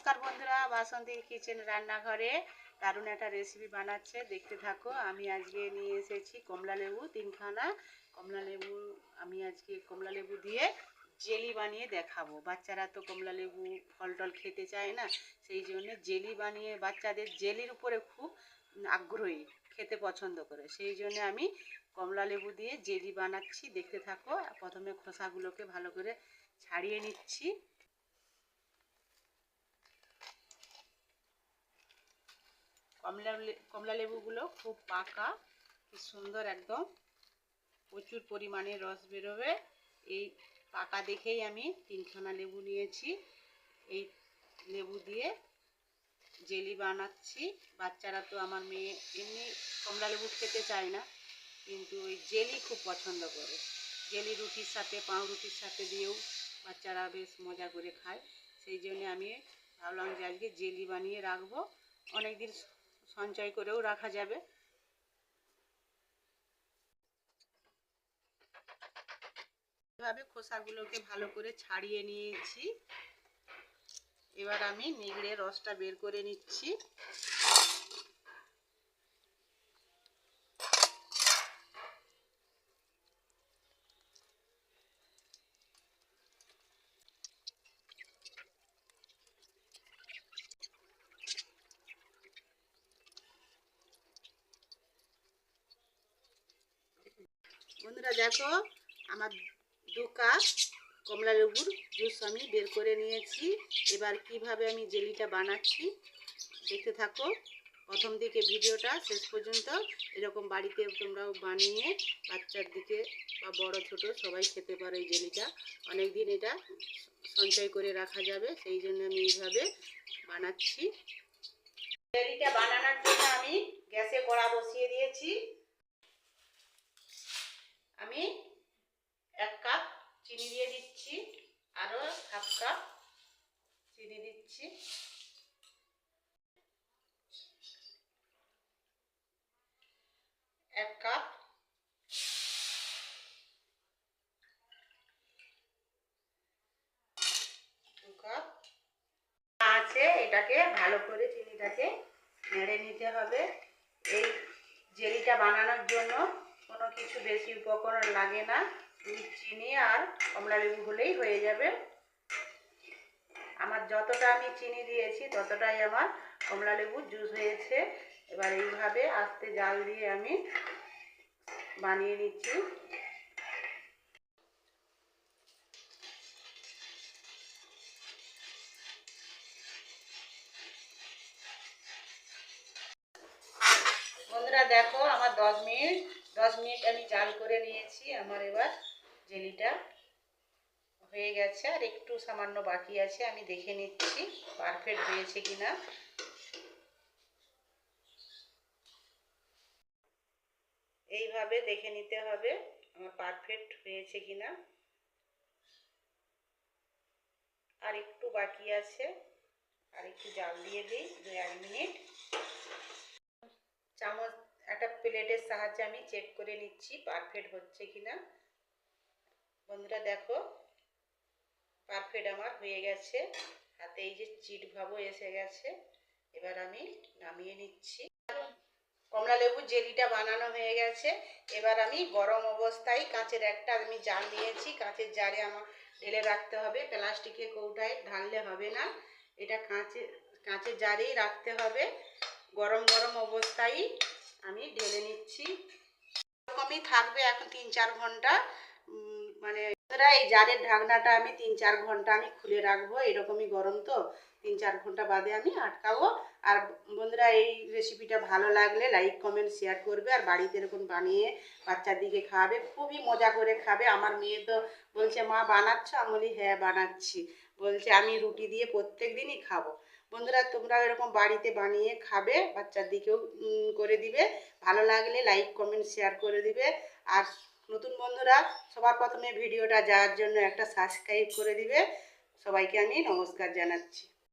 নমস্কার বন্ধুরা, বাসন্তী কিচেন রান্নাঘরে দারুণ একটা রেসিপি বানাচ্ছে, দেখতে থাকো। আমি আজকে নিয়ে এসেছি কমলা লেবু, তিনখানা। কমলা লেবু, আমি আজকে কমলা লেবু দিয়ে জেলি বানিয়ে দেখাবো। বাচ্চারা তো কমলা লেবু ফল টল খেতে চায় না, সেই জন্য জেলি বানিয়ে বাচ্চাদের জেলির উপরে খুব আগ্রহী, খেতে পছন্দ করে। সেই জন্য আমি কমলা লেবু দিয়ে জেলি বানাচ্ছি, দেখতে থাকো। প্রথমে খোসাগুলোকে ভালো করে ছাড়িয়ে নিচ্ছি। কমলা কমলা লেবুগুলো খুব পাকা, কি সুন্দর একদম। প্রচুর পরিমাণে রস বেরোবে। এই পাকা দেখেই আমি তিনখানা লেবু নিয়েছি। এই লেবু দিয়ে জেলি বানাচ্ছি। বাচ্চারা তো আমার মেয়ে এমনি কমলা লেবু খেতে চায় না, কিন্তু ওই জেলি খুব পছন্দ করে। জেলি রুটির সাথে, পাউরুটির সাথে দিয়েও বাচ্চারা বেশ মজা করে খায়। সেই জন্য আমি ভাবলাম যে আজকে জেলি বানিয়ে রাখব। অনেক দিন সঞ্চয় করেও রাখা যাবে। এভাবে খোসাগুলোকে ভালো করে ছাড়িয়ে নিয়েছি। এবার আমি নিগড়ে রসটা বের করে নিচ্ছি। বন্ধুরা দেখো, আমার দু কাপ কমলা লেবুর জুস আমি বের করে নিয়েছি। এবার কীভাবে আমি জেলিটা বানাচ্ছি দেখতে থাকো। প্রথম দিকে ভিডিওটা, শেষ পর্যন্ত এরকম বাড়িতে তোমরাও বানিয়ে বাচ্চার দিকে বা বড় ছোট সবাই খেতে পারো এই জেলিটা। অনেক দিন এটা সঞ্চয় করে রাখা যাবে, সেই জন্য আমি এইভাবে বানাচ্ছি। জেলিটা বানানোর জন্য আমি গ্যাসে কড়া বসিয়ে দিয়েছি। আমি এক কাপ চিনি দিয়ে দিচ্ছি, আরও হাফ কাপ চিনি দিচ্ছি। এক কাপ দু কাপ আছে, এটাকে ভালো করে চিনিটাকে নেড়ে নিতে হবে। এই জেলিটা বানানোর জন্য কোনো কিছু বেশি উপকরণ লাগে না। দুধ, চিনি আর কমলা লেবু হলেই হয়ে যাবে। আমার যতটা আমি চিনি দিয়েছি, ততটাই আমার কমলা লেবু জুস হয়েছে। এবার এইভাবে আস্তে জাল দিয়ে আমি বানিয়ে নিচ্ছি। দেখো, আমার দশ মিনিট দশ মিনিট আমি জাল করে নিয়েছি, আমার এবার জেলিটা হয়ে গেছে, আর একটু সামান্য বাকি আছে, আমি দেখে নিচ্ছি পারফেক্ট হয়েছে কিনা। এইভাবে দেখে নিতে হবে আমার পারফেক্ট হয়েছে কিনা। আর একটু বাকি আছে, আর একটু জাল দিয়ে দিই, দু এক মিনিট। প্লেটের সাহায্যে আমি চেক করে নিচ্ছি পারফেক্ট হচ্ছে কিনা। বন্ধুরা দেখো পারফেক্ট আমার হয়ে গেছে। হাতে এই যে চিট ভাবও এসে গেছে। এবার আমি নামিয়ে নিচ্ছি। কমলা লেবুর জেলিটা বানানো হয়ে গেছে। এবার আমি গরম অবস্থায় কাঁচের একটা আমি জার নিয়েছি। কাঁচের জারে আমার ঢেলে রাখতে হবে। প্লাস্টিকের কৌটায় ঢাললে হবে না। এটা কাঁচের কাঁচের জারেই রাখতে হবে। গরম গরম অবস্থায় আমি ঢেলে নিচ্ছি। এরকমই থাকবে এখন তিন চার ঘণ্টা। মানে এই জারের ঢাকনাটা আমি তিন চার ঘণ্টা আমি খুলে রাখব। এরকমই গরম তো, তিন চার ঘণ্টা বাদে আমি আটকাবো। আর বন্ধুরা, এই রেসিপিটা ভালো লাগলে লাইক কমেন্ট শেয়ার করবে। আর বাড়িতে এরকম বানিয়ে বাচ্চার দিকে খাওয়াবে। খুবই মজা করে খাবে। আমার মেয়ে তো বলছে, মা, বানাচ্ছ? আমি বলি হ্যাঁ বানাচ্ছি। বলছে, আমি রুটি দিয়ে প্রত্যেক দিনই খাব। বন্ধুরা, তোমরা এরকম বাড়িতে বানিয়ে খাবে বাচ্চার দিকেও করে দিবে। ভালো লাগলে লাইক কমেন্ট শেয়ার করে দিবে। আর নতুন বন্ধুরা, সবার প্রথমে ভিডিওটা যাওয়ার জন্য একটা সাবস্ক্রাইব করে দিবে। সবাইকে আমি নমস্কার জানাচ্ছি।